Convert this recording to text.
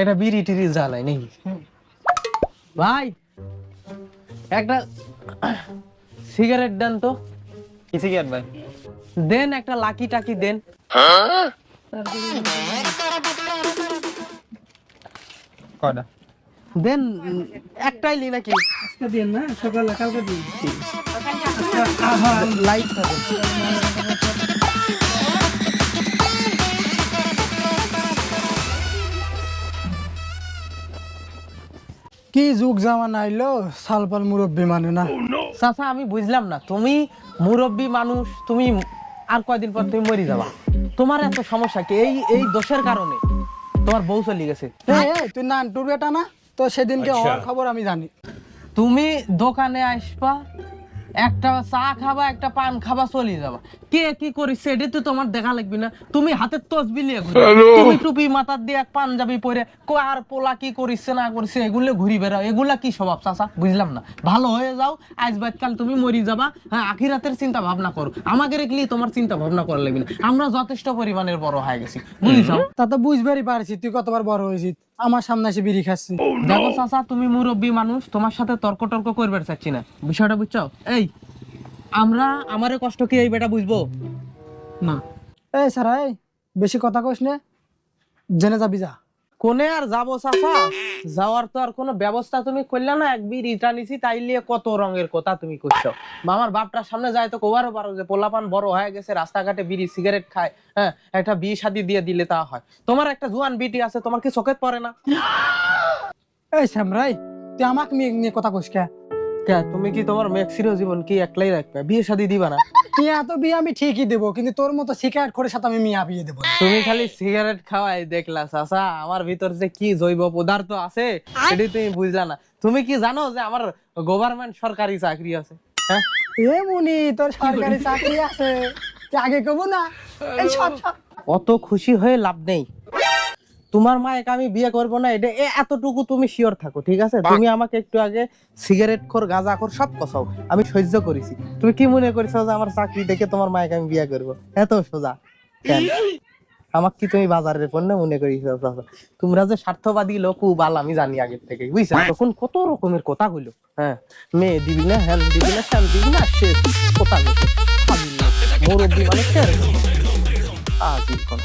একটা বিড়ি টিড়ি জ্বালাই নাকি? ভাই একটা সিগারেট দেন তো। কি সিগারেট ভাই? দেন একটা লাকি টাকি দেন। কয়টা? দেন একটাই লি নাকি? আজকে দিন না সকালে কালকে দিন। লাইট কি যুগ জামান আইলো? সালপাল মুরব্বী মানে না। চাচা আমি বুঝলাম না। তুমি মুরব্বী মানুষ তুমি আর কয়দিন পর তুমি মরি যাবা। তোমার এত সমস্যা কি? এই এই দোষের কারণে তোমার বউ চলে গেছে। তুই নানটুর বেটা না? তো সেদিনকে হওয়ার খবর আমি জানি। তুমি দোকানে আসবা একটা চা খাবা একটা পান খাবা চলে যাবা। কে কি করিস সেটা তো তোমার দেখা লাগবে না। তুমি হাতে তসবি নিয়ে ঘুরো। তুমি টুপি মাথার দিয়ে এক পাঞ্জাবি পরে কো আর পোলা কি করিস না করিস এগুলো ঘুরি বেড়াও। এগুলা কি স্বভাব চাচা? বুঝলাম না। ভালো হয়ে যাও আজ বাদ কাল তুমি মরি যাবা। হ্যাঁ আখিরাতের চিন্তা ভাবনা করো। আমাকে রেখলি তোমার চিন্তা ভাবনা করা লাগবে না। আমরা যথেষ্ট পরিমাণের বড় হয়ে গেছি। বুঝিস তা তো বুঝবারই পারছি তুই কতবার বড় হয়েছিস? আমার সামনে এসে বিড়ি খাচ্ছি দেখো চাচা তুমি মুরব্বী মানুষ তোমার সাথে তর্ক টর্ক করবে চাচ্ছি না। বিষয়টা বুঝছ? এই আমরা আমারে কষ্ট কি এই বেটা বুঝব? না। এই স্যার এই বেশি কথা কইস নে। জেনে যাবি যা। কোনে আর যাব চাচা? যাওয়ার তো আর কোনো ব্যবস্থা তুমি করলে না? এক বিড় ইটা নিছি তাই নিয়ে কত রঙের কথা তুমি করছ আমার বাপটার সামনে যায় তো কোবারও পারো যে পোলাপান বড় হয়ে গেছে রাস্তাঘাটে বিড়ি সিগারেট খায় হ্যাঁ একটা বিয়ে শাদি দিয়ে দিলে তা হয়। তোমার একটা জুয়ান বিটি আছে তোমার কি চোখে পড়ে না? এই শ্যামরাই তুই আমাকে নিয়ে নিয়ে কথা কইস কে? কে, তুমি কি তোমার মেক্সিরো জীবন কি একলাই রাখবে? বিয়ে শাদি দিবা না? তো বিয়ে আমি ঠিকই দেবো কিন্তু তোর মতো সিগারেট করে সাথে আমি মিয়া বিয়ে দেবো তুমি খালি সিগারেট খাওয়াই দেখলা চাচা আমার ভিতর যে কি জৈব পদার্থ আছে সেটি তুমি বুঝলা না। তুমি কি জানো যে আমার গভর্নমেন্ট সরকারি চাকরি আছে? হ্যাঁ? এ মুনি তোর সরকারি চাকরি আছে। আগে কব না? এই সব। অত খুশি হয়ে লাভ নেই। তোমার মায়েকে আমি বিয়ে করব না এটা এতটুকু তুমি শিওর থাকো ঠিক আছে? তুমি আমাকে একটু আগে সিগারেট খোর গাঁজা খোর সব কসাও আমি সহ্য করেছি। তুমি কি মনে করেছ যে আমার চাকরি দেখে তোমার মায়েকে আমি বিয়ে করব? এত সোজা আমাকে কি তুমি বাজারের পণ্য মনে করিস তোমরা যে স্বার্থবাদী লোক বাল আমি জানি আগের থেকে বুঝছ? তখন কত রকমের কথা হইল হ্যাঁ? মেয়ে দিবি না হ্যান দিবি না স্যান দিবি না শেষ কথা মুরব্বী মানুষের কোনো